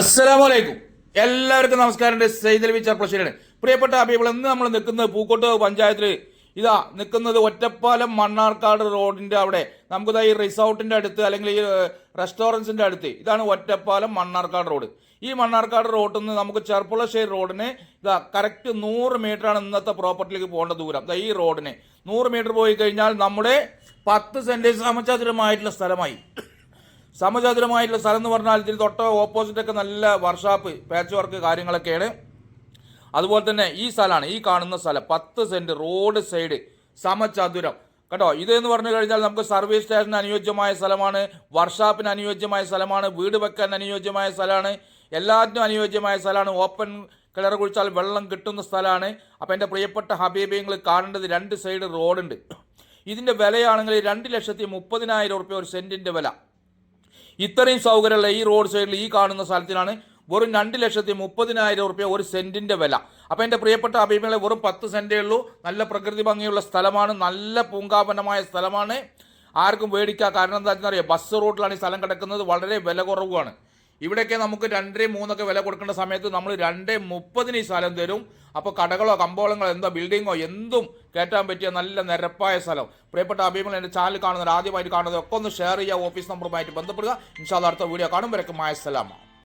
അസ്സലാമലൈക്കും. എല്ലാവർക്കും നമസ്കാരം. സെയ്ദൽ വി ചെർപ്പശ്ശേരിയാണ് പ്രിയപ്പെട്ട അഭിപ്രായം ഇന്ന് നമ്മൾ നിൽക്കുന്നത് പൂക്കോട്ട് പഞ്ചായത്തിൽ ഇതാ നിൽക്കുന്നത് ഒറ്റപ്പാലം മണ്ണാർക്കാട് റോഡിന്റെ അവിടെ. നമുക്കിതാ ഈ റിസോർട്ടിന്റെ അടുത്ത് അല്ലെങ്കിൽ ഈ റെസ്റ്റോറൻസിന്റെ അടുത്ത്. ഇതാണ് ഒറ്റപ്പാലം മണ്ണാർക്കാട് റോഡ്. ഈ മണ്ണാർക്കാട് റോഡിൽ നിന്ന് നമുക്ക് ചെർപ്പുളശ്ശേരി റോഡിനെ ഇതാ കറക്റ്റ് നൂറ് മീറ്ററാണ് ഇന്നത്തെ പ്രോപ്പർട്ടിയിലേക്ക് പോകേണ്ട ദൂരം. ഈ റോഡിന് നൂറ് മീറ്റർ പോയി കഴിഞ്ഞാൽ നമ്മുടെ പത്ത് സെന്റ് സമചതുരമായിട്ടുള്ള സ്ഥലമായി. സമചതുരമായിട്ടുള്ള സ്ഥലം എന്ന് പറഞ്ഞാൽ ഇതിന് തൊട്ട് ഓപ്പോസിറ്റൊക്കെ നല്ല വർഷാപ്പ് പാച്ച് വർക്ക് കാര്യങ്ങളൊക്കെയാണ്. അതുപോലെ തന്നെ ഈ സ്ഥലമാണ് ഈ കാണുന്ന സ്ഥലം. പത്ത് സെന്റ് റോഡ് സൈഡ് സമചതുരം. കേട്ടോ ഇത് എന്ന് പറഞ്ഞു കഴിഞ്ഞാൽ നമുക്ക് സർവീസ് സ്റ്റേഷന് അനുയോജ്യമായ സ്ഥലമാണ് വർഷാപ്പിന് അനുയോജ്യമായ സ്ഥലമാണ് വീട് വെക്കാൻ അനുയോജ്യമായ സ്ഥലമാണ് എല്ലാത്തിനും അനുയോജ്യമായ സ്ഥലമാണ്. ഓപ്പൺ കിളർ കുഴിച്ചാൽ വെള്ളം കിട്ടുന്ന സ്ഥലമാണ്. അപ്പോൾ എന്റെ പ്രിയപ്പെട്ട ഹബീബിങ്ങൾ കാണേണ്ടത് രണ്ട് സൈഡ് റോഡുണ്ട് ഇതിന്റെ വിലയാണെങ്കിൽ രണ്ട് ലക്ഷത്തി മുപ്പതിനായിരം ഒരു സെന്റിന്റെ വില. ഇത്രയും സൗകര്യമുള്ള ഈ റോഡ് സൈഡിൽ ഈ കാണുന്ന സ്ഥലത്തിനാണ് വെറും രണ്ട് ലക്ഷത്തി മുപ്പതിനായിരം റുപ്യ ഒരു സെന്റിന്റെ വില. അപ്പോൾ എന്റെ പ്രിയപ്പെട്ട അഭിപ്രായം വെറും പത്ത് സെന്റേ ഉള്ളൂ. നല്ല പ്രകൃതി ഭംഗിയുള്ള സ്ഥലമാണ്. നല്ല പൂങ്കാപനമായ സ്ഥലമാണ്. ആർക്കും മേടിക്കുക കാരണം എന്താ വെച്ചാൽ അറിയാം? ബസ് റൂട്ടിലാണ് ഈ സ്ഥലം കിടക്കുന്നത്. വളരെ വില കുറവാണ് ഇവിടെയൊക്കെ നമുക്ക് രണ്ടര മൂന്നൊക്കെ വില കൊടുക്കേണ്ട സമയത്ത് നമ്മൾ രണ്ട് മുപ്പതിന് ഈ സ്ഥലം തരും. അപ്പോൾ കടകളോ കമ്പോളങ്ങളോ എന്തോ ബിൽഡിങ്ങോ എന്തും കയറ്റാൻ പറ്റിയ നല്ല നിരപ്പായ സ്ഥലം. പ്രിയപ്പെട്ട അഭിമുഖം എന്റെ ചാനൽ കാണുന്നവർ ആദ്യമായിട്ട് കാണുന്നത് ഒക്കെ ഒന്ന് ഷെയർ ചെയ്യുക ഓഫീസ് നമ്പറുമായിട്ട് ബന്ധപ്പെടുക. ഇൻഷാല്ല അടുത്ത വീഡിയോ കാണും. കാണുമ്പോഴേക്കും മായസലാമ